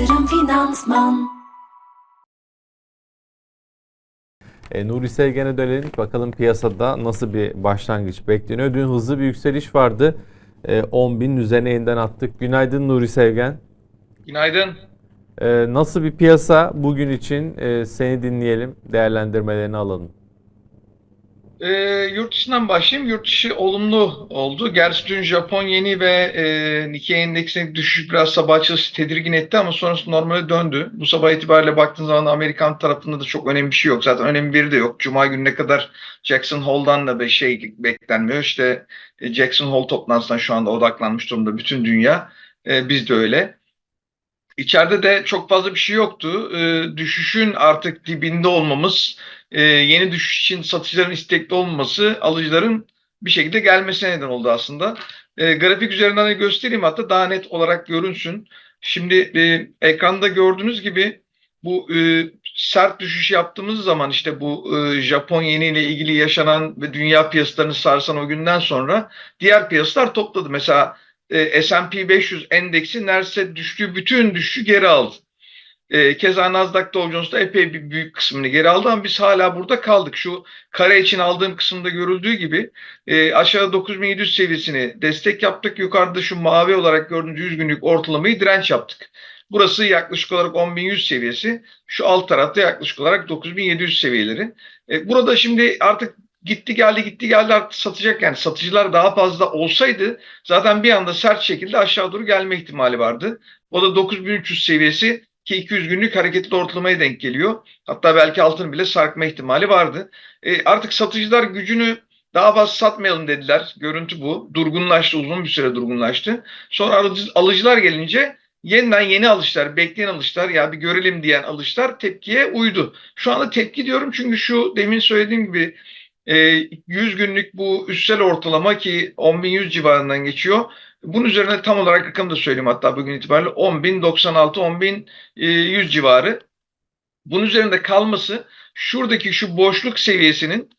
Yatırım Finansman E, Nuri Sevgen'e dönelim. Bakalım piyasada nasıl bir başlangıç bekleniyor. Dün hızlı bir yükseliş vardı. E, 10.000'in üzerine yeniden attık. Günaydın Nuri Sevgen. Günaydın. E, nasıl bir piyasa bugün için E, seni dinleyelim. Değerlendirmelerini alalım. Ee, yurt dışından başlayayım. Yurt dışı olumlu oldu. Gerçi dün Japon yeni ve e, Nikkei endeksindeki düşüş biraz sabah açılışı tedirgin etti ama sonrasında normale döndü. Bu sabah itibariyle baktığın zaman Amerikan tarafında da çok önemli bir şey yok. Zaten önemli biri de yok. Cuma gününe kadar Jackson Hole'dan da bir şey beklenmiyor. İşte e, Jackson Hole toplantısına şu anda odaklanmış durumda bütün dünya. E, biz de öyle. İçeride de çok fazla bir şey yoktu. E, düşüşün artık dibinde olmamız, e, yeni düşüş için satıcıların istekli olmaması alıcıların bir şekilde gelmesine neden oldu aslında. E, grafik üzerinden de göstereyim hatta daha net olarak görünsün. Şimdi e, ekranda gördüğünüz gibi bu e, sert düşüş yaptığımız zaman işte bu e, Japon yeni ile ilgili yaşanan ve dünya piyasalarını sarsan o günden sonra diğer piyasalar topladı. Mesela e, S&P 500 endeksi neredeyse düştüğü bütün düşüşü geri aldı. E, keza Nasdaq Dow Jones da epey bir büyük kısmını geri aldı ama biz hala burada kaldık. Şu kare için aldığım kısımda görüldüğü gibi e, aşağıda 9700 seviyesini destek yaptık. Yukarıda şu mavi olarak gördüğünüz 100 günlük ortalamayı direnç yaptık. Burası yaklaşık olarak 10.100 seviyesi. Şu alt tarafta yaklaşık olarak 9.700 seviyeleri. E, burada şimdi artık gitti geldi gitti geldi artık satacak yani satıcılar daha fazla olsaydı zaten bir anda sert şekilde aşağı doğru gelme ihtimali vardı. O da 9300 seviyesi ki 200 günlük hareketli ortalamaya denk geliyor. Hatta belki altın bile sarkma ihtimali vardı. E, artık satıcılar gücünü daha fazla satmayalım dediler. Görüntü bu. Durgunlaştı. Uzun bir süre durgunlaştı. Sonra alıcı, alıcılar gelince yeniden yeni alışlar, bekleyen alışlar ya bir görelim diyen alışlar tepkiye uydu. Şu anda tepki diyorum çünkü şu demin söylediğim gibi e, 100 günlük bu üstsel ortalama ki 10.100 civarından geçiyor. Bunun üzerine tam olarak rakam da söyleyeyim hatta bugün itibariyle 10.096 10.100 civarı. Bunun üzerinde kalması şuradaki şu boşluk seviyesinin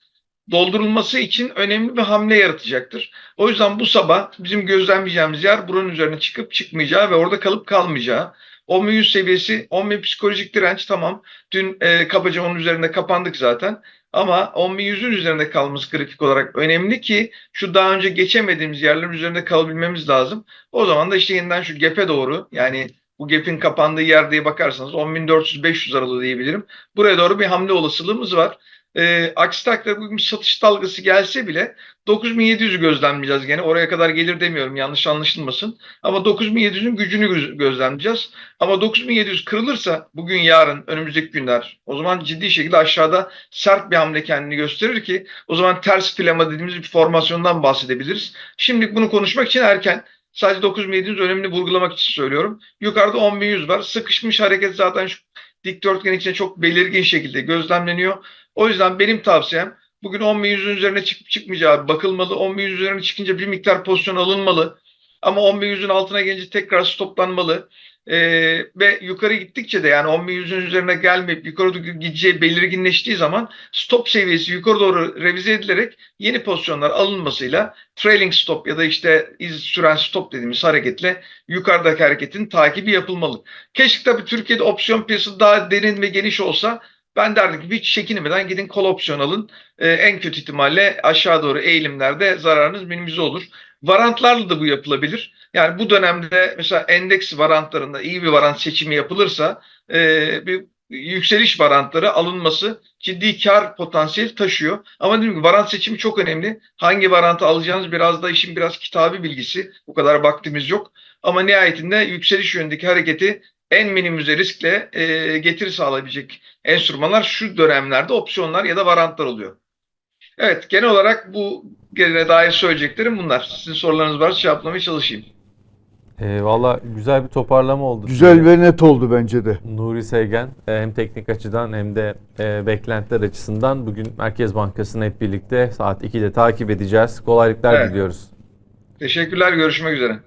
doldurulması için önemli bir hamle yaratacaktır. O yüzden bu sabah bizim gözlemleyeceğimiz yer buranın üzerine çıkıp çıkmayacağı ve orada kalıp kalmayacağı. 10.100 seviyesi, 10.000 psikolojik direnç tamam. Dün e, kabaca onun üzerinde kapandık zaten. Ama 10.100'ün üzerinde kalması grafik olarak önemli ki şu daha önce geçemediğimiz yerlerin üzerinde kalabilmemiz lazım. O zaman da işte yeniden şu gap'e doğru yani bu gap'in kapandığı yer diye bakarsanız 10.400-500 aralığı diyebilirim. Buraya doğru bir hamle olasılığımız var. E, aksi takdirde bugün satış dalgası gelse bile 9700'ü gözlemleyeceğiz gene. Oraya kadar gelir demiyorum yanlış anlaşılmasın. Ama 9700'ün gücünü göz- gözlemleyeceğiz. Ama 9700 kırılırsa bugün yarın önümüzdeki günler o zaman ciddi şekilde aşağıda sert bir hamle kendini gösterir ki o zaman ters plama dediğimiz bir formasyondan bahsedebiliriz. Şimdi bunu konuşmak için erken. Sadece 9700 önemli vurgulamak için söylüyorum. Yukarıda 10100 var. Sıkışmış hareket zaten şu dikdörtgen içinde çok belirgin şekilde gözlemleniyor. O yüzden benim tavsiyem bugün 10.100'ün üzerine çıkıp çıkmayacağı bakılmalı. 10.100 üzerine çıkınca bir miktar pozisyon alınmalı. Ama 10.100'ün altına gelince tekrar stoplanmalı. Ee, ve yukarı gittikçe de yani 10.100'ün üzerine gelmeyip yukarı doğru gideceği belirginleştiği zaman stop seviyesi yukarı doğru revize edilerek yeni pozisyonlar alınmasıyla trailing stop ya da işte iz süren stop dediğimiz hareketle yukarıdaki hareketin takibi yapılmalı. Keşke tabii Türkiye'de opsiyon piyasası daha derin ve geniş olsa ben derdim ki hiç çekinmeden gidin kol opsiyon alın. Ee, en kötü ihtimalle aşağı doğru eğilimlerde zararınız minimize olur. Varantlarla da bu yapılabilir. Yani bu dönemde mesela endeks varantlarında iyi bir varant seçimi yapılırsa e, bir yükseliş varantları alınması ciddi kar potansiyeli taşıyor. Ama dediğim gibi varant seçimi çok önemli. Hangi varantı alacağınız biraz da işin biraz kitabı bilgisi. Bu kadar vaktimiz yok. Ama nihayetinde yükseliş yönündeki hareketi en minimize riskle e, getiri sağlayabilecek enstrümanlar şu dönemlerde opsiyonlar ya da varantlar oluyor. Evet genel olarak bu geline dair söyleyeceklerim bunlar. Sizin sorularınız varsa cevaplamaya çalışayım. E, Valla güzel bir toparlama oldu. Güzel ve net oldu bence de. Nuri Sevgen e, hem teknik açıdan hem de e, beklentiler açısından bugün Merkez Bankası'nı hep birlikte saat 2'de takip edeceğiz. Kolaylıklar Evet. diliyoruz. Teşekkürler görüşmek üzere.